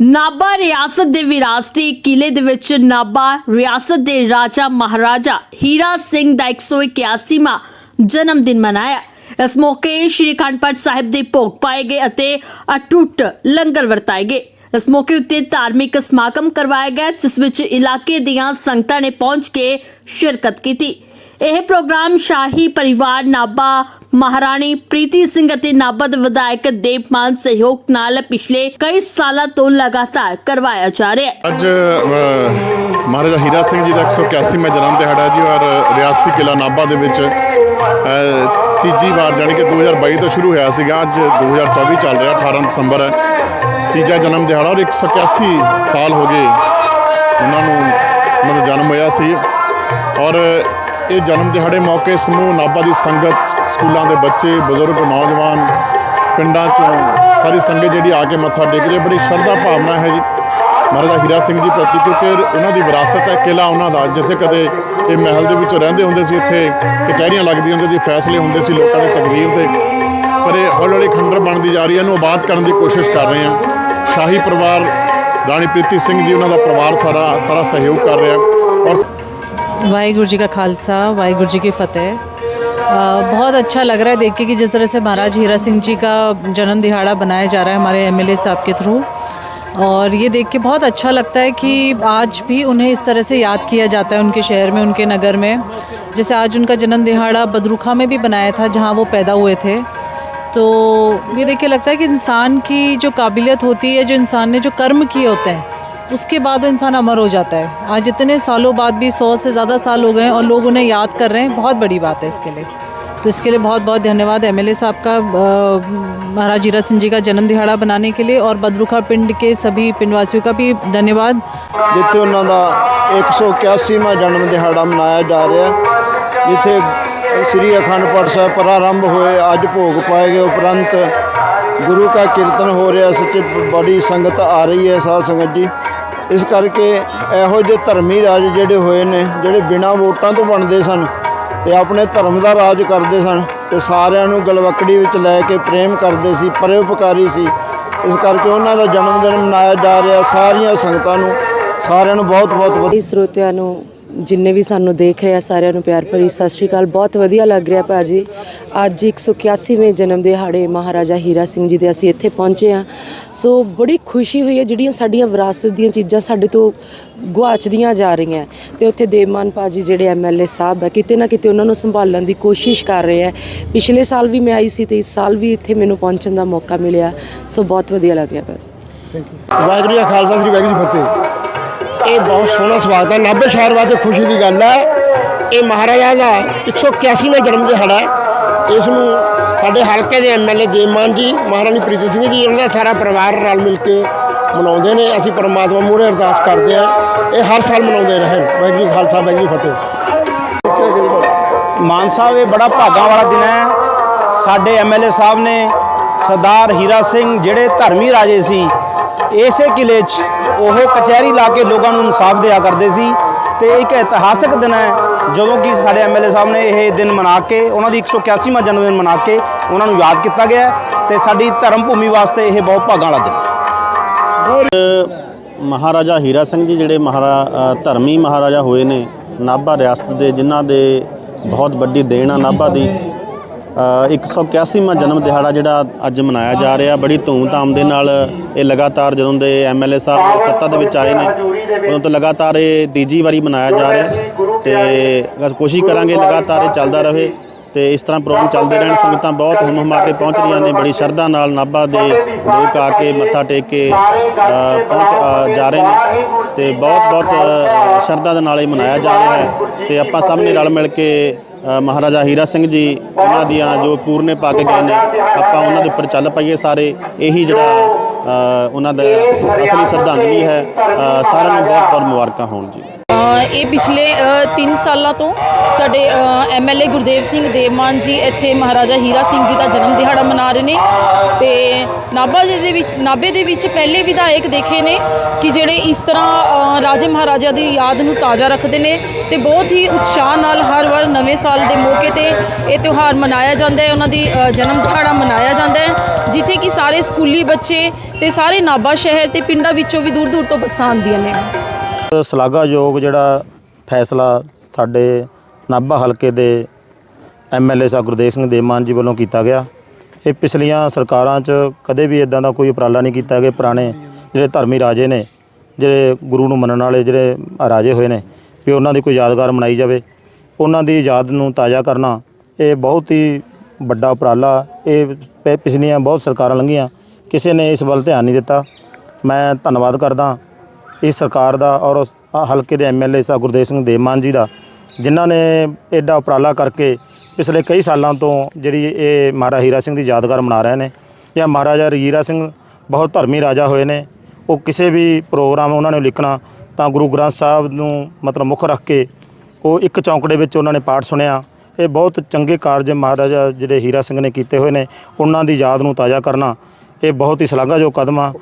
ਨਾਭਾ ਰਿਆਸਤ ਦੇ ਵਿਰਾਸਤੀ ਕਿਲੇ ਦੇ ਵਿੱਚ ਨਾਭਾ ਰਿਆਸਤ ਦੇ ਰਾਜਾ ਮਹਾਰਾਜਾ ਹੀਰਾ ਸਿੰਘ ਦਾ 181ਵਾਂ ਜਨਮ ਦਿਨ ਮਨਾਇਆ। ਇਸ ਮੌਕੇ ਸ਼੍ਰੀ ਅਖੰਡ ਪਾਠ ਸਾਹਿਬ ਦੇ ਭੋਗ ਪਾਏ ਗਏ ਅਤੇ ਅਟੁੱਟ ਲੰਗਰ ਵਰਤਾਏ ਗਏ। ਇਸ ਮੌਕੇ ਉੱਤੇ ਧਾਰਮਿਕ ਸਮਾਗਮ ਕਰਵਾਇਆ ਗਿਆ, ਜਿਸ ਵਿੱਚ ਇਲਾਕੇ ਦੀਆਂ ਸੰਗਤਾਂ ਨੇ ਪਹੁੰਚ ਕੇ ਸ਼ਿਰਕਤ ਕੀਤੀ। ਇਹ ਪ੍ਰੋਗਰਾਮ ਸ਼ਾਹੀ ਪਰਿਵਾਰ ਨਾਭਾ ਮਹਾਰਾਣੀ ਪ੍ਰੀਤੀ ਸਿੰਘ ਅਤੇ ਨਾਭਾ ਦੇ ਵਿਧਾਇਕ ਦੇਵਮਾਨ ਸਹਿਯੋਗ ਨਾਲ ਪਿਛਲੇ ਕਈ ਸਾਲਾਂ ਤੋਂ ਲਗਾਤਾਰ ਕਰਵਾਇਆ ਜਾ ਰਿਹਾ ਹੈ। ਅੱਜ ਮਹਾਰਾਜਾ ਹੀਰਾ ਸਿੰਘ ਜੀ ਦਾ 181ਵਾਂ ਜਨਮ ਦਿਹਾੜਾ ਜੀ ਔਰ ਰਿਆਸਤੀ ਕਿਲਾ ਨਾਭਾ ਦੇ ਵਿੱਚ ਤੀਜੀ ਵਾਰ ਜਾਣੀ ਕਿ 2022 ਤੋਂ ਸ਼ੁਰੂ ਹੋਇਆ ਸੀਗਾ। ਅੱਜ 2024 ਚੱਲ ਰਿਹਾ 18 ਦਸੰਬਰ ਹੈ। ਤੀਜਾ ਜਨਮ ਦਿਹਾੜਾ ਔਰ 181 ਸਾਲ ਹੋ ਗਏ। ਉਹਨਾਂ ਨੂੰ ਉਹਨਾਂ ਦਾ ਜਨਮ ਹੋਇਆ ਸੀ। ਔਰ ਇਹ ਜਨਮ ਦਿਹਾੜੇ ਮੌਕੇ ਸਮੂਹ ਨਾਭਾ ਦੀ ਸੰਗਤ ਸਕੂਲਾਂ ਦੇ ਬੱਚੇ, ਬਜ਼ੁਰਗ, ਨੌਜਵਾਨ ਪਿੰਡਾਂ ਚੋਂ ਸਾਰੀ ਸੰਗਤ ਜਿਹੜੀ ਆ ਕੇ ਮੱਥਾ ਟੇਕ ਰਹੀ ਹੈ। ਬੜੀ ਸ਼ਰਧਾ ਭਾਵਨਾ ਹੈ ਜੀ। ਮਹਾਰਾਜਾ ਹੀਰਾ ਸਿੰਘ ਜੀ ਪ੍ਰਤੀ, ਕਿਉਂਕਿ ਉਹਨਾਂ ਦੀ ਵਿਰਾਸਤ ਹੈ ਕਿਲਾ ਉਹਨਾਂ ਦਾ, ਜਿੱਥੇ ਕਦੇ ਇਹ ਮਹਿਲ ਦੇ ਵਿੱਚ ਰਹਿੰਦੇ ਹੁੰਦੇ ਸੀ, ਇੱਥੇ ਕਚਹਿਰੀਆਂ ਲੱਗਦੀਆਂ ਹੁੰਦੀਆਂ ਸੀ, ਫੈਸਲੇ ਹੁੰਦੇ ਸੀ ਲੋਕਾਂ ਦੇ ਤਕਦੀਰ ਦੇ। ਪਰ ਇਹ ਹੌਲੀ ਹੌਲੀ ਖੰਡਰ ਬਣਦੀ ਜਾ ਰਹੀ ਹੈ, ਇਹਨੂੰ ਆਬਾਦ ਕਰਨ ਦੀ ਕੋਸ਼ਿਸ਼ ਕਰ ਰਹੇ ਹਾਂ। ਸ਼ਾਹੀ ਪਰਿਵਾਰ ਰਾਣੀ ਪ੍ਰੀਤੀ ਸਿੰਘ ਜੀ, ਉਹਨਾਂ ਦਾ ਪਰਿਵਾਰ ਸਾਰਾ ਸਾਰਾ ਸਹਿਯੋਗ ਕਰ ਰਿਹਾ। ਔਰ वाहिगुरु जी का खालसा, वाहिगुरु जी की फतेह। बहुत अच्छा लग रहा है देख के कि जिस तरह से महाराज हीरा सिंह जी का जन्म दिहाड़ा बनाया जा रहा है हमारे एमएलए साहब के थ्रू। और ये देख के बहुत अच्छा लगता है कि आज भी उन्हें इस तरह से याद किया जाता है उनके शहर में, उनके नगर में। जैसे आज उनका जन्म दिहाड़ा बदरुखा में भी बनाया था, जहाँ वो पैदा हुए थे। तो ये देख के लगता है कि इंसान की जो काबिलियत होती है, जो इंसान ने जो कर्म किए होते हैं उसके बाद वो इंसान अमर हो जाता है। आज इतने सालों बाद भी सौ से ज़्यादा साल हो गए हैं और लोग उन्हें याद कर रहे हैं। बहुत बड़ी बात है इसके लिए। तो इसके लिए बहुत बहुत धन्यवाद एमएलए साहब का महाराज जीरा सिंह जी का जन्म दिहाड़ा बनाने के लिए और बदरुखा पिंड के सभी पिंड वासियों का भी धन्यवाद। जिते उन्होंने एक सौ इक्यासीवा जन्म दिहाड़ा मनाया जा रहा है जिसे श्री अखंड पाठ साहब प्रारंभ हुए अज भोग पाए गए उपरंत गुरु का कीर्तन हो रहा है। सच बड़ी संगत आ रही है साध संगत जी। ਇਸ ਕਰਕੇ ਇਹੋ ਜਿਹੇ ਧਰਮੀ ਰਾਜ ਜਿਹੜੇ ਹੋਏ ਨੇ, ਜਿਹੜੇ ਬਿਨਾਂ ਵੋਟਾਂ ਤੋਂ ਬਣਦੇ ਸਨ ਤੇ ਆਪਣੇ ਧਰਮ ਦਾ ਰਾਜ ਕਰਦੇ ਸਨ ਤੇ ਸਾਰਿਆਂ ਨੂੰ ਗਲਵਕੜੀ ਵਿੱਚ ਲੈ ਕੇ ਪ੍ਰੇਮ ਕਰਦੇ ਸੀ, ਪਰਉਪਕਾਰੀ ਸੀ। ਇਸ ਕਰਕੇ ਉਹਨਾਂ ਦਾ ਜਨਮ ਦਿਨ ਮਨਾਇਆ ਜਾ ਰਿਹਾ, ਸਾਰੀਆਂ ਸੰਗਤਾਂ ਨੂੰ, ਸਾਰਿਆਂ ਨੂੰ ਬਹੁਤ ਬਹੁਤ ਵਧਾਈ ਸਰੋਤਿਆਂ ਨੂੰ ਜਿੰਨੇ ਵੀ ਸਾਨੂੰ ਦੇਖ ਰਹੇ ਆ, ਸਾਰਿਆਂ ਨੂੰ ਪਿਆਰ ਭਰੀ ਸਤਿ ਸ਼੍ਰੀ ਅਕਾਲ। ਬਹੁਤ ਵਧੀਆ ਲੱਗ ਰਿਹਾ ਭਾਜੀ। ਅੱਜ 181ਵੇਂ ਜਨਮ ਦਿਹਾੜੇ ਮਹਾਰਾਜਾ ਹੀਰਾ ਸਿੰਘ ਜੀ ਦੇ ਅਸੀਂ ਇੱਥੇ ਪਹੁੰਚੇ ਆ ਸੋ ਬੜੀ ਖੁਸ਼ੀ ਹੋਈ ਹੈ, ਜਿਹੜੀਆਂ ਸਾਡੀਆਂ ਵਿਰਾਸਤ ਦੀਆਂ ਚੀਜ਼ਾਂ ਸਾਡੇ ਤੋਂ ਗੁਆਚਦੀਆਂ ਜਾ ਰਹੀਆਂ ਤੇ ਉੱਥੇ ਦੇਵਮਾਨ ਭਾਜੀ ਜਿਹੜੇ ਐਮਐਲਏ ਸਾਹਿਬ ਹੈ, ਕਿਤੇ ਨਾ ਕਿਤੇ ਉਹਨਾਂ ਨੂੰ ਸੰਭਾਲਣ ਦੀ ਕੋਸ਼ਿਸ਼ ਕਰ ਰਹੇ ਆ ਪਿਛਲੇ ਸਾਲ ਵੀ ਮੈਂ ਆਈ ਸੀ ਤੇ ਇਸ ਸਾਲ ਵੀ ਇੱਥੇ ਮੈਨੂੰ ਪਹੁੰਚਣ ਦਾ ਮੌਕਾ ਮਿਲਿਆ। ਸੋ ਬਹੁਤ ਵਧੀਆ ਲੱਗ ਰਿਹਾ ਭਾਜੀ। ਵਾਹਿਗੁਰੂ ਜੀ ਖਾਲਸਾ, ਸ੍ਰੀ ਵਾਹਿਗੁਰੂ ਜੀ ਫਤਿਹ। ਇਹ ਬਹੁਤ ਸੋਹਣਾ ਸਵਾਗਤ ਹੈ। ਨਾਭੇ ਸ਼ਹਿਰ ਵਾਸਤੇ ਖੁਸ਼ੀ ਦੀ ਗੱਲ ਹੈ। ਇਹ ਮਹਾਰਾਜਾ ਦਾ 181ਵਾਂ ਜਨਮ ਦਿਹਾੜਾ ਹੈ। ਇਸ ਨੂੰ ਸਾਡੇ ਹਲਕੇ ਦੇ ਐਮਐਲਏ ਦੇਵਮਾਨ ਜੀ, ਮਹਾਰਾਣੀ ਪ੍ਰੀਤੀ ਸਿੰਘ ਜੀ ਉਹਨਾਂ ਦਾ ਸਾਰਾ ਪਰਿਵਾਰ ਰਲ ਮਿਲ ਕੇ ਮਨਾਉਂਦੇ ਨੇ। ਅਸੀਂ ਪਰਮਾਤਮਾ ਮੂਹਰੇ ਅਰਦਾਸ ਕਰਦੇ ਆ ਇਹ ਹਰ ਸਾਲ ਮਨਾਉਂਦੇ ਰਹਿਣ ਵਾਹਿਗੁਰੂ ਜੀ ਖਾਲਸਾ, ਵਾਹਿਗੁਰੂ ਜੀ ਫਤਿਹ। ਮਾਨ ਸਾਹਿਬ, ਇਹ ਬੜਾ ਭਾਗਾਂ ਵਾਲਾ ਦਿਨ ਹੈ। ਸਾਡੇ ਐਮਐਲਏ ਸਾਹਿਬ ਨੇ ਸਰਦਾਰ ਹੀਰਾ ਸਿੰਘ, ਜਿਹੜੇ ਧਰਮੀ ਰਾਜੇ ਸੀ ਇਸੇ ਕਿਲੇ 'ਚ ਉਹ ਕਚਹਿਰੀ ਲਾ ਕੇ ਲੋਕਾਂ ਨੂੰ ਇਨਸਾਫ ਦਿਆ ਕਰਦੇ ਸੀ ਤੇ ਇੱਕ ਇਤਿਹਾਸਕ ਦਿਨ ਹੈ, ਜਦੋਂ ਕਿ ਸਾਡੇ ਐਮਐਲਏ ਸਾਹਿਬ ਨੇ ਇਹ ਦਿਨ ਮਨਾ ਕੇ, ਉਹਨਾਂ ਦੀ 181ਵਾਂ ਜਨਮ ਦਿਨ ਮਨਾ ਕੇ ਉਹਨਾਂ ਨੂੰ ਯਾਦ ਕੀਤਾ ਗਿਆ ਹੈ ਤੇ ਸਾਡੀ ਧਰਮ ਭੂਮੀ ਵਾਸਤੇ ਇਹ ਬਹੁਤ ਭਾਗਾਂ ਵਾਲਾ ਦਿਨ ਮਹਾਰਾਜਾ ਹੀਰਾ ਸਿੰਘ ਜੀ ਜਿਹੜੇ ਮਹਾਰਾ ਧਰਮੀ ਮਹਾਰਾਜਾ ਹੋਏ ਨੇ, ਨਾਭਾ ਰਿਆਸਤ ਦੇ, ਜਿਨ੍ਹਾਂ ਦੇ ਬਹੁਤ ਵੱਡੀ ਦੇਣ ਆ ਨਾਭਾ ਦੀ 181ਵਾਂ ਜਨਮ ਦਿਹਾੜਾ ਜਿਹੜਾ ਅੱਜ ਮਨਾਇਆ ਜਾ ਰਿਹਾ। ਬੜੀ ਧੂਮਧਾਮ ਦੇ ਨਾਲ ਇਹ ਲਗਾਤਾਰ ਜਦੋਂ ਦੇ ਐਮਐਲਏ ਸਾਹਿਬ ਸੱਤਾ ਦੇ ਵਿੱਚ ਆਏ ਨੇ, ਉਦੋਂ ਤੋਂ ਲਗਾਤਾਰ ਇਹ ਤੀਜੀ ਵਾਰੀ ਮਨਾਇਆ ਜਾ ਰਿਹਾ ਤੇ ਅਸੀਂ ਕੋਸ਼ਿਸ਼ ਕਰਾਂਗੇ ਲਗਾਤਾਰ ਇਹ ਚੱਲਦਾ ਰਹੇ ਤੇ ਇਸ ਤਰ੍ਹਾਂ ਪ੍ਰੋਗਰਾਮ ਚੱਲਦੇ ਰਹਿਣ। ਸੰਗਤਾਂ ਬਹੁਤ ਹੁਮ ਹੁਮਾ ਕੇ ਪਹੁੰਚ ਰਹੀਆਂ ਨੇ, ਬੜੀ ਸ਼ਰਧਾ ਨਾਲ ਨਾਭਾ ਦੇ ਲੋਕ ਆ ਕੇ ਮੱਥਾ ਟੇਕ ਕੇ ਪਹੁੰਚ ਜਾ ਰਹੇ ਨੇ ਤੇ ਬਹੁਤ ਬਹੁਤ ਸ਼ਰਧਾ ਦੇ ਨਾਲ ਇਹ ਮਨਾਇਆ ਜਾ ਰਿਹਾ ਹੈ ਤੇ ਆਪਾਂ ਸਭ ਨੇ ਰਲ ਮਿਲ ਕੇ ਮਹਾਰਾਜਾ ਹੀਰਾ ਸਿੰਘ ਜੀ, ਉਹਨਾਂ ਦੀਆਂ ਜੋ ਪੂਰਨੇ ਪਾ ਕੇ ਗਏ ਨੇ, ਆਪਾਂ ਉਹਨਾਂ ਦੇ ਉੱਪਰ ਚੱਲ ਪਾਈਏ ਸਾਰੇ। ਇਹੀ ਜਿਹੜਾ ਉਹਨਾਂ ਦਾ ਅਸਲੀ ਸ਼ਰਧਾਂਜਲੀ ਹੈ। ਸਾਰਿਆਂ ਨੂੰ ਬਹੁਤ ਬਹੁਤ ਮੁਬਾਰਕਾਂ ਹੋਣ ਜੀ। ਇਹ ਪਿਛਲੇ 3 ਸਾਲਾਂ ਤੋਂ ਸਾਡੇ ਐਮਐਲਏ ਗੁਰਦੇਵ ਸਿੰਘ ਦੇਵਮਾਨ ਜੀ ਇੱਥੇ ਮਹਾਰਾਜਾ ਹੀਰਾ ਸਿੰਘ ਜੀ ਦਾ ਜਨਮ ਦਿਹਾੜਾ ਮਨਾ ਰਹੇ ਨੇ ਤੇ ਨਾਭਾ ਜੀ ਦੇ ਵਿੱਚ, ਨਾਭੇ ਦੇ ਵਿੱਚ ਪਹਿਲੇ ਵਿਧਾਇਕ ਦੇਖੇ ਨੇ ਕਿ ਜਿਹੜੇ ਇਸ ਤਰ੍ਹਾਂ ਰਾਜੇ ਮਹਾਰਾਜਾ ਦੀ ਯਾਦ ਨੂੰ ਤਾਜ਼ਾ ਰੱਖਦੇ ਨੇ ਤੇ ਬਹੁਤ ਹੀ ਉਤਸ਼ਾਹ ਨਾਲ ਹਰ ਵਾਰ ਨਵੇਂ ਸਾਲ ਦੇ ਮੌਕੇ ਤੇ ਇਹ ਤਿਉਹਾਰ ਮਨਾਇਆ ਜਾਂਦਾ ਹੈ, ਉਹਨਾਂ ਦੀ ਜਨਮ ਦਿਹਾੜਾ ਮਨਾਇਆ ਜਾਂਦਾ ਹੈ, ਜਿੱਥੇ ਕਿ ਸਾਰੇ ਸਕੂਲੀ ਬੱਚੇ ਤੇ ਸਾਰੇ ਨਾਭਾ ਸ਼ਹਿਰ ਤੇ ਪਿੰਡਾਂ ਵਿੱਚੋਂ ਵੀ ਦੂਰ ਦੂਰ ਤੋਂ ਬੱਸਾਂ ਆਉਂਦੀਆਂ ਨੇ। ਸ਼ਲਾਘਾਯੋਗ ਜਿਹੜਾ ਫੈਸਲਾ ਸਾਡੇ ਨਾਭਾ ਹਲਕੇ ਦੇ ਐਮਐਲਏ ਸਾਹਿਬ ਗੁਰਦੇਵ ਸਿੰਘ ਦੇਵਮਾਨ ਜੀ ਵੱਲੋਂ ਕੀਤਾ ਗਿਆ। ਇਹ ਪਿਛਲੀਆਂ ਸਰਕਾਰਾਂ 'ਚ ਕਦੇ ਵੀ ਇਦਾਂ ਦਾ ਕੋਈ ਉਪਰਾਲਾ ਨਹੀਂ ਕੀਤਾ ਕਿ ਪੁਰਾਣੇ ਜਿਹੜੇ ਧਰਮੀ ਰਾਜੇ ਨੇ, ਜਿਹੜੇ ਗੁਰੂ ਨੂੰ ਮੰਨਣ ਵਾਲੇ ਜਿਹੜੇ ਰਾਜੇ ਹੋਏ ਨੇ, ਵੀ ਉਹਨਾਂ ਦੀ ਕੋਈ ਯਾਦਗਾਰ ਮਨਾਈ ਜਾਵੇ। ਉਹਨਾਂ ਦੀ ਯਾਦ ਨੂੰ ਤਾਜ਼ਾ ਕਰਨਾ ਇਹ ਬਹੁਤ ਹੀ ਵੱਡਾ ਉਪਰਾਲਾ ਇਹ ਪਿਛਲੀਆਂ ਬਹੁਤ ਸਰਕਾਰਾਂ ਲੰਘੀਆਂ, ਕਿਸੇ ਨੇ ਇਸ ਵੱਲ ਧਿਆਨ ਨਹੀਂ ਦਿੱਤਾ। ਮੈਂ ਧੰਨਵਾਦ ਕਰਦਾ ਇਸ ਸਰਕਾਰ ਦਾ ਔਰ ਉਸ ਆਹ ਹਲਕੇ ਦੇ ਐਮਐਲਏ ਸਾਹਿਬ ਗੁਰਦੇਵ ਸਿੰਘ ਦੇਵਮਾਨ ਜੀ ਦਾ, ਜਿਨ੍ਹਾਂ ਨੇ ਐਡਾ ਉਪਰਾਲਾ ਕਰਕੇ ਪਿਛਲੇ ਕਈ ਸਾਲਾਂ ਤੋਂ ਜਿਹੜੀ ਇਹ ਮਹਾਰਾਜਾ ਹੀਰਾ ਸਿੰਘ ਦੀ ਯਾਦਗਾਰ ਮਨਾ ਰਹੇ ਨੇ ਜਾਂ ਮਹਾਰਾਜਾ ਹੀਰਾ ਸਿੰਘ ਬਹੁਤ ਧਰਮੀ ਰਾਜਾ ਹੋਏ ਨੇ, ਉਹ ਕਿਸੇ ਵੀ ਪ੍ਰੋਗਰਾਮ ਉਹਨਾਂ ਨੇ ਲਿਖਣਾ ਤਾਂ ਗੁਰੂ ਗ੍ਰੰਥ ਸਾਹਿਬ ਨੂੰ ਮਤਲਬ ਮੁੱਖ ਰੱਖ ਕੇ ਉਹ ਇੱਕ ਚੌਂਕੜੇ ਵਿੱਚ ਉਹਨਾਂ ਨੇ ਪਾਠ ਸੁਣਿਆ। ਇਹ ਬਹੁਤ ਚੰਗੇ ਕਾਰਜ ਮਹਾਰਾਜਾ ਜਿਹੜੇ ਹੀਰਾ ਸਿੰਘ ਨੇ ਕੀਤੇ ਹੋਏ ਨੇ, ਉਹਨਾਂ ਦੀ ਯਾਦ ਨੂੰ ਤਾਜ਼ਾ ਕਰਨਾ, ਇਹ ਬਹੁਤ ਹੀ ਸ਼ਲਾਘਾਯੋਗ ਕਦਮ ਆ।